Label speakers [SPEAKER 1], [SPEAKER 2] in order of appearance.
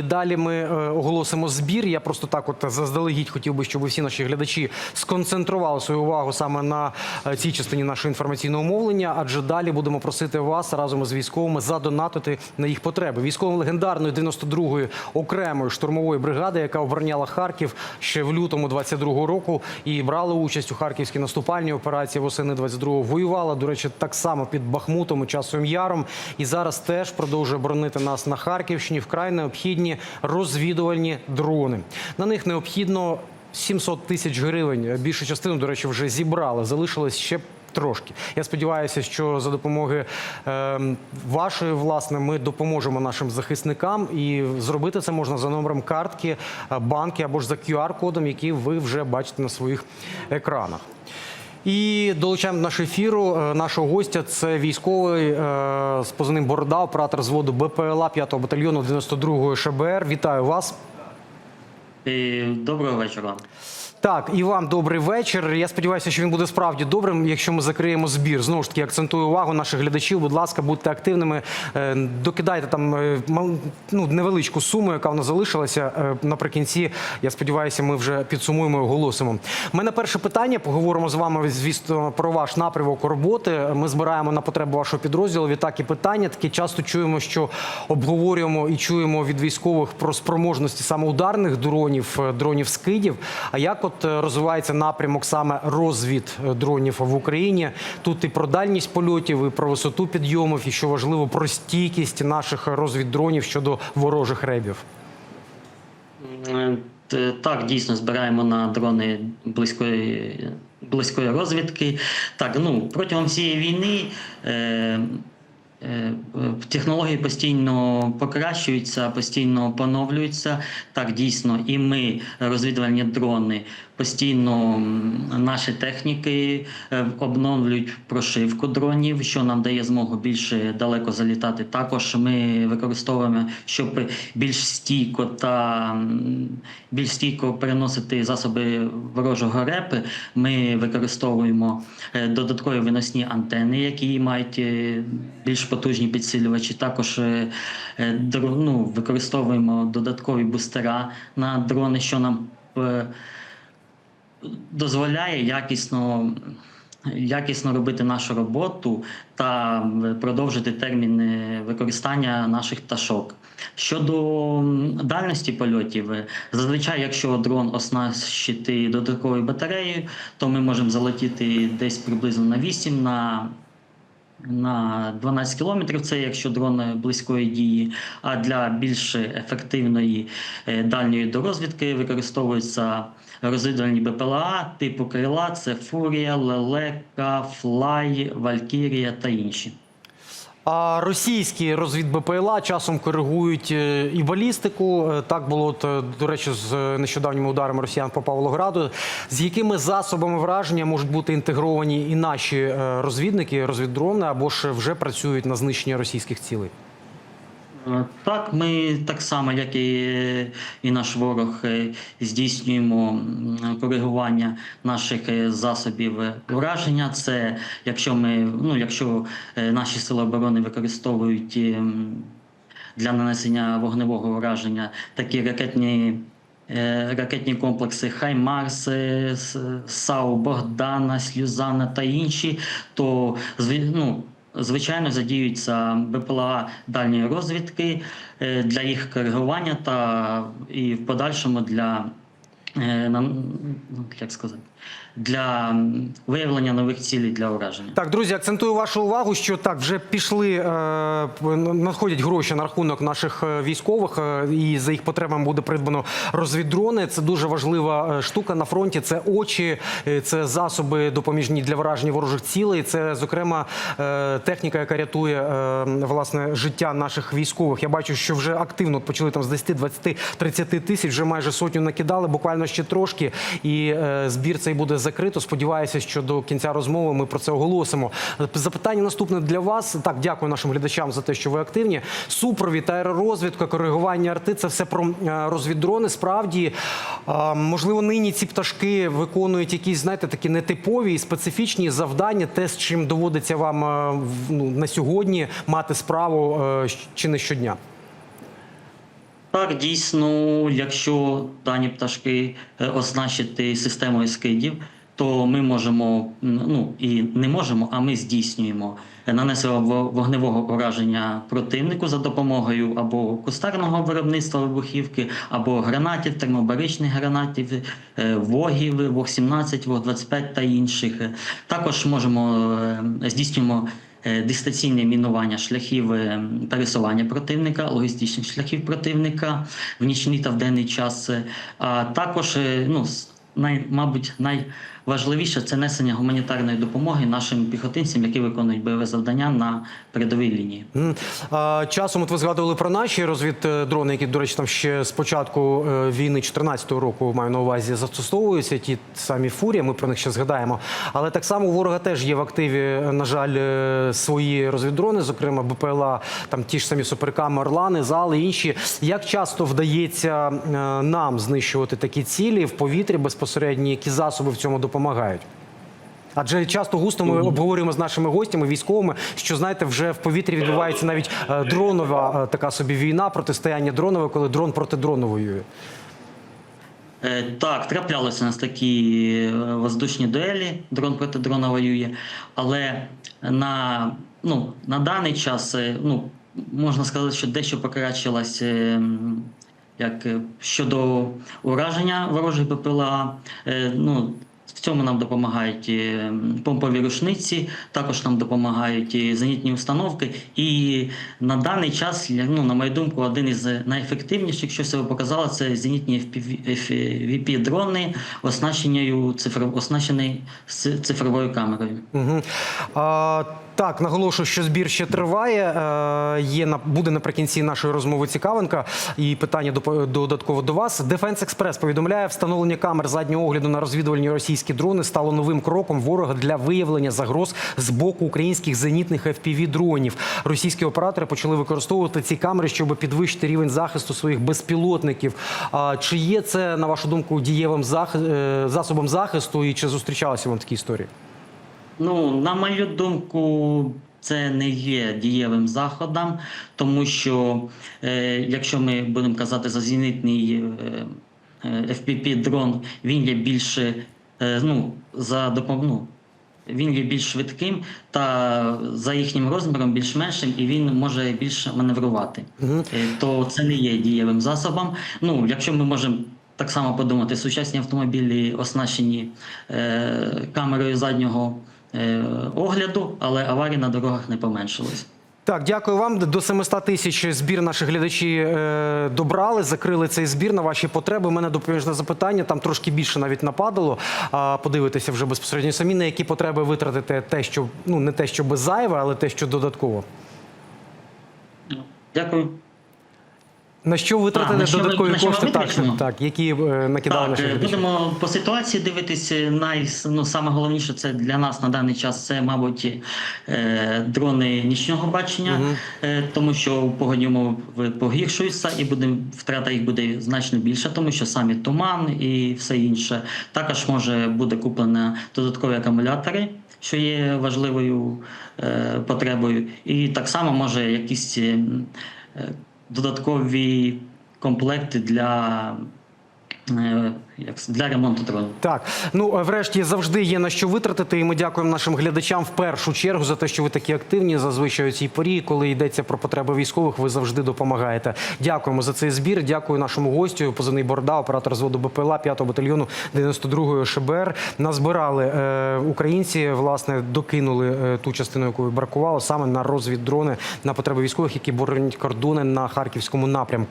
[SPEAKER 1] І далі ми е, оголосимо збір. Я просто так, от заздалегідь, хотів би, щоб всі наші глядачі сконцентрували свою увагу саме на е, цій частині нашого інформаційного мовлення. Адже далі будемо просити вас разом із військовими задонатити на їх потреби. Військовим легендарної 92-ї окремої штурмової бригади, яка обороняла Харків ще в лютому 22-го року і брала участь у харківській наступальній операції восени 22-го. Воювала, до речі, так само під Бахмутом часом яром. І зараз теж продовжує боронити нас на Харківщині. Вкрай необхідні розвідувальні дрони. На них необхідно 700 тисяч гривень. Більшу частину, до речі, вже зібрали. Залишилось ще. Трошки я сподіваюся, що за допомогою е, вашої власне ми допоможемо нашим захисникам, і зробити це можна за номером картки е, банки або ж за QR-кодом, який ви вже бачите на своїх екранах. І долучаємо до нашого ефіру е, нашого гостя. Це військовий е, з позивним Борода, оператор зводу БПЛА 5-го батальйону 92-го ШБР. Вітаю вас.
[SPEAKER 2] І Доброго вечора.
[SPEAKER 1] Так, і вам добрий вечір. Я сподіваюся, що він буде справді добрим, якщо ми закриємо збір. Знову ж таки, акцентую увагу наших глядачів. Будь ласка, будьте активними. Е, Докидайте там е, ну, невеличку суму, яка в нас залишилася. Е, Наприкінці, я сподіваюся, ми вже підсумуємо і оголосимо. У мене перше питання. Поговоримо з вами, звісно, про ваш напрямок роботи. Ми збираємо на потребу вашого підрозділу. Відтак і питання. Такі часто чуємо, що обговорюємо і чуємо від військових про спроможності саме ударних дронів, дронів скидів. А як от розвивається напрямок саме розвід е, дронів в Україні? Тут і про дальність польотів, і про висоту підйомів, і що важливо, про стійкість наших розвіддронів щодо ворожих ребів.
[SPEAKER 2] Е, Так, дійсно збираємо на дрони близької, близької розвідки. Так, ну протягом всієї війни. Е, е, Технології постійно покращуються, постійно поновлюються. Так, дійсно, і ми, розвідувальні дрони, постійно наші техніки е, обновлюють прошивку дронів, що нам дає змогу більше далеко залітати. Також ми використовуємо, щоб більш стійко та більш стійко переносити засоби ворожого репи. Ми використовуємо е, додаткові виносні антени, які мають е, більш потужні підсилювачі. Також е, е, ну, використовуємо додаткові бустера на дрони, що нам е, дозволяє якісно. Якісно робити нашу роботу та продовжити термін використання наших пташок. Щодо дальності польотів, зазвичай, якщо дрон оснащити додатковою батареєю, то ми можемо залетіти десь приблизно на 8 на на 12 кілометрів, це якщо дрон близької дії. А для більш ефективної е, дальньої дорозвідки використовуються розвідувальні БПЛА типу крила, це Фурія, Лелека, Флай, Валькірія та інші.
[SPEAKER 1] А російські розвід БПЛА часом коригують е, і балістику. Е, Так було е, до речі, з нещодавніми ударами росіян по Павлограду. З якими засобами враження можуть бути інтегровані і наші розвідники, розвіддрони або ж вже працюють на знищення російських цілей?
[SPEAKER 2] Е, Так, ми так само, як і, і наш ворог, е, здійснюємо коригування наших е, засобів ураження. Це якщо ми, ну, якщо наші сили оборони використовують для нанесення вогневого ураження такі ракетні. Ракетні комплекси Хаймарс, САУ Богдана, Слюзана та інші, то ну, звичайно задіються БПЛА дальньої розвідки е, для їх коригування та і в подальшому для як сказати, для виявлення нових цілей для ураження.
[SPEAKER 1] Так, друзі, акцентую вашу увагу, що так вже пішли, е, надходять гроші на рахунок наших е, військових, е, і за їх потребами буде придбано розвіддрони. Це дуже важлива е, штука на фронті. Це очі, е, це засоби допоміжні для враження ворожих цілей. Це, зокрема, е, техніка, яка рятує е, власне життя наших військових. Я бачу, що вже активно почали там з 10, 20, 30 тисяч, вже майже сотню накидали, буквально ще трошки. І е, збір цей буде закрито. Сподіваюся, що до кінця розмови ми про це оголосимо. Запитання наступне для вас. Так, дякую нашим глядачам за те, що ви активні. Супровід, аеророзвідка, коригування арти це все про е, розвіддрони. Справді, е, можливо, нині ці пташки виконують якісь, знаєте, такі нетипові і специфічні завдання, те, з чим доводиться вам ну, на сьогодні мати справу чи не щодня.
[SPEAKER 2] Так, дійсно, якщо дані пташки е, оснащити системою скидів, то ми можемо, ну і не можемо, а ми здійснюємо е, нанесення вогневого ураження противнику за допомогою або кустарного виробництва вибухівки, або гранатів, термобаричних гранатів, е, вогів, ВОГ-17, ВОГ-25 та інших. Також можемо здійснюємо дистанційне мінування шляхів е, пересування противника, логістичних шляхів противника в нічний та в денний час. Е, А також, е, ну, най, мабуть, найважливіше це несення гуманітарної допомоги нашим піхотинцям, які виконують бойове завдання на передовій лінії.
[SPEAKER 1] Часом от ви згадували про наші розвіддрони, які, до речі, там ще з початку е, війни 2014 року маю на увазі застосовуються. Ті самі фурія. Ми про них ще згадаємо. Але так само у ворога теж є в активі, е, на жаль, е, свої розвіддрони, зокрема БПЛА, там ті ж самі суперками, Орлани, зали інші. Як часто вдається е, нам знищувати такі цілі в повітрі безпосередньо, які засоби в цьому допомагають? Адже часто густо ми обговорюємо з нашими гостями, військовими, що знаєте, вже в повітрі відбувається навіть е, дронова е, така собі війна, протистояння дронове, коли дрон проти дрону воює.
[SPEAKER 2] Е, Так, траплялися у нас такі воздушні дуелі, дрон проти дрона воює. Але на, ну, на даний час ну, можна сказати, що дещо покращилась е, як, щодо ураження ворожих БПЛА. Ну, в цьому нам допомагають е, помпові рушниці, також нам допомагають і зенітні установки. І на даний час, ну, на мою думку, один із найефективніших, що себе показало, це зенітні FPV дрони, оснащеною оснащені цифровою камерою.
[SPEAKER 1] Угу. А, так, наголошую, що збір ще триває. Е, є буде наприкінці нашої розмови цікавинка. І питання додатково до вас. Дефенс Експрес повідомляє, встановлення камер заднього огляду на розвідувальні російські дрони стало новим кроком ворога для виявлення загроз з боку українських зенітних fpv дронів. Російські оператори почали використовувати ці камери, щоб підвищити рівень захисту своїх безпілотників. Чи є це на вашу думку дієвим е, засобом захисту, і чи зустрічалися вам такі історії?
[SPEAKER 2] Ну, на мою думку, це не є дієвим заходом, тому що е, якщо ми будемо казати за зенітний е, е, FPP-дрон, він є більше е, ну, за допомогою. Він є більш швидким та за їхнім розміром більш меншим, і він може більше маневрувати. Е, То це не є дієвим засобом. Ну, якщо ми можемо так само подумати, сучасні автомобілі оснащені е, камерою заднього огляду, але аварій на дорогах не поменшилось.
[SPEAKER 1] Так, дякую вам. До 700 тисяч збір наші глядачі е, добрали, закрили цей збір на ваші потреби. У мене допоміжне запитання. Там трошки більше навіть нападало. А подивитися вже безпосередньо самі на які потреби витратите те, що ну не те, що без зайве, але те, що додатково.
[SPEAKER 2] Дякую.
[SPEAKER 1] На що
[SPEAKER 2] А, що
[SPEAKER 1] додаткові
[SPEAKER 2] на
[SPEAKER 1] кошти? Так, так, які е, накидали наші
[SPEAKER 2] е,
[SPEAKER 1] глядачі.
[SPEAKER 2] будемо по ситуації дивитися. Най, ну, саме головніше це для нас на даний час це, мабуть, е, дрони нічного бачення, е, тому що погодні умови погіршуються і буде, втрата їх буде значно більша, тому що самі туман і все інше. Також може буде куплено додаткові акумулятори. Що є важливою е, потребою, і так само може якісь е, е, додаткові комплекти для, для ремонту дрону.
[SPEAKER 1] Так, ну е, врешті завжди є на що витратити, і ми дякуємо нашим глядачам в першу чергу за те, що ви такі активні зазвичай у цій порі, коли йдеться про потреби військових, ви завжди допомагаєте. Дякуємо за цей збір. Дякую нашому гостю. Позивний Борда, оператор зводу БПЛА 5-го батальйону 92-ї ШБР. Назбирали е, українці, власне, докинули е, ту частину, яку бракувало, саме на розвіддрони на потреби військових, які боронять кордони на харківському напрямку.